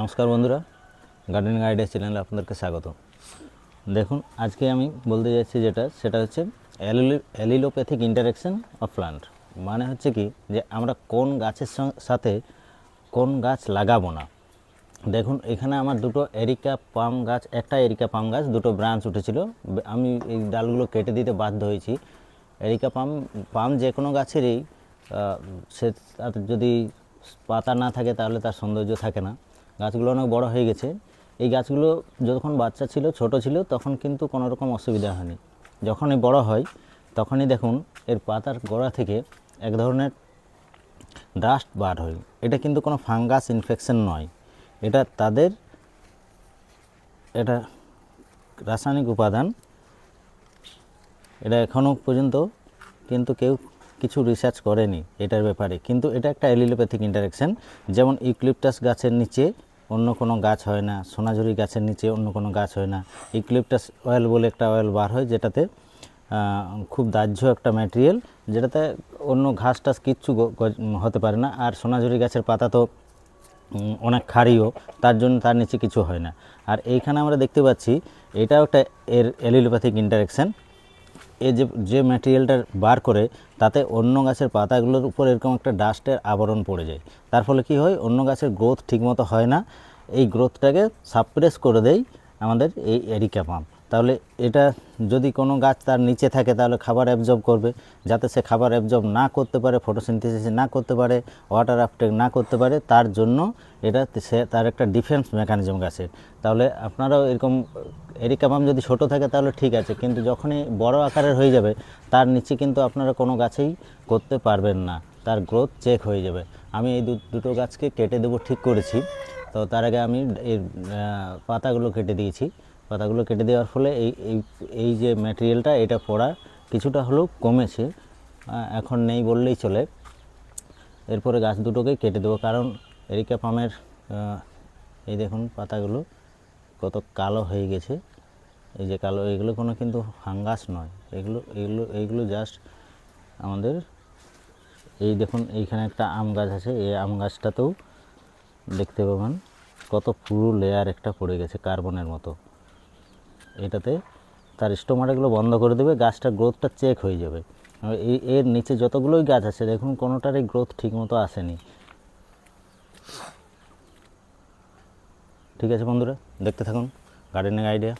নমস্কার বন্ধুরা gardening idea চ্যানেলে আপনাদেরকে স্বাগত দেখুন, আজকে আমি বলতে যাচ্ছি যেটা, সেটা হচ্ছে অ্যালিলোপ্যাথিক ইন্টারাকশন অফ প্লান্ট মানে হচ্ছে কি, যে আমরা কোন গাছের সাথে কোন গাছ লাগাবো না। দেখুন, এখানে আমার দুটো এরিকা পাম গাছ, একটা এরিকা পাম গাছ, দুটো ব্রাঞ্চ উঠেছিল। আমি এই ডালগুলো কেটে দিতে বাধ্য হয়েছি। এরিকা পাম পাম যে কোনো গাছেরই সে যদি পাতা না থাকে তাহলে তার সৌন্দর্য থাকে না। গাছগুলো অনেক বড় হয়ে গেছে। এই গাছগুলো যখন বাচ্চা ছিল, ছোট ছিল, তখন কিন্তু কোনো রকম অসুবিধা হয়নি। যখনই বড় হয়, তখনই দেখুন এর পাতার গোড়া থেকে এক ধরনের ডাস্ট বার হয়। এটা কিন্তু কোনো ফাঙ্গাস ইনফেকশন নয়। এটা তাদের, এটা রাসায়নিক উপাদান। এটা এখনও পর্যন্ত কিন্তু কেউ কিছু রিসার্চ করেনি এটার ব্যাপারে। কিন্তু এটা একটা অ্যালিলোপ্যাথিক ইন্টারাকশন যেমন ইউক্লিপটাস গাছের নিচে অন্য কোনো গাছ হয় না, সোনাঝুরি গাছের নিচে অন্য কোনো গাছ হয় না। ইউক্লিপটাস অয়েল বলে একটা অয়েল বার হয়, যেটাতে খুব দাহ্য একটা ম্যাটেরিয়াল যেটাতে অন্য ঘাস টাস কিচ্ছু হতে পারে না। আর সোনাঝুরি গাছের পাতা তো অনেক ক্ষারীয়, তার জন্য তার নিচে কিছু হয় না। আর এইখানে আমরা দেখতে পাচ্ছি, এটাও একটা এর অ্যালিলোপ্যাথিক ইন্টারাকশন এ যে যে ম্যাটেরিয়ালটা বার করে তাতে অন্য গাছের পাতাগুলোর উপর এরকম একটা ডাস্টের আবরণ পড়ে যায়। তার ফলে কি হয়? অন্য গাছের গ্রোথ ঠিকমতো হয় না। এই গ্রোথটাকে সাপ্রেস করে দেয় আমাদের এই এরিকা পাম্প তাহলে এটা যদি কোনো গাছ তার নিচে থাকে, তাহলে খাবার অ্যাবজর্ব করবে। যাতে সে খাবার অ্যাবজর্ব না করতে পারে ফটোসিনথেসিস না করতে পারে ওয়াটার আপটেক না করতে পারে, তার জন্য এটা সে তার একটা ডিফেন্স মেকানিজম গাছের তাহলে আপনারাও এরকম এরিকা পাম্প যদি ছোট থাকে তাহলে ঠিক আছে, কিন্তু যখনই বড় আকারের হয়ে যাবে, তার নিচে কিন্তু আপনারা কোনো গাছেই করতে পারবেন না। তার গ্রোথ চেক হয়ে যাবে। আমি এই দুটো গাছকে কেটে দেবো ঠিক করেছি। তো তার আগে আমি এর পাতাগুলো কেটে দিয়েছি। পাতাগুলো কেটে দেওয়ার ফলে এই এই এই যে ম্যাটেরিয়ালটা এটা পড়া কিছুটা হলেও কমেছে। এখন নেই বললেই চলে। এরপরে গাছ দুটোকে কেটে দেবো, কারণ এরিকা পামের এই দেখুন পাতাগুলো কত কালো হয়ে গেছে। এই যে কালো, এগুলো কোনো কিন্তু ফাঙ্গাস নয়। এগুলো এগুলো এইগুলো জাস্ট আমাদের এই দেখুন এইখানে একটা আম গাছ আছে, এই আম গাছটাতেও দেখতে পাবেন কত পুরো লেয়ার একটা পড়ে গেছে কার্বনের মতো। এটাতে তার স্টোমাটাগুলো বন্ধ করে দেবে, গাছটার গ্রোথটা চেক হয়ে যাবে। এর নিচে যতগুলোই গাছ আছে, দেখুন কোনোটারই গ্রোথ ঠিকমতো আসেনি। ঠিক আছে বন্ধুরা, দেখতে থাকুন গার্ডেনিং আইডিয়া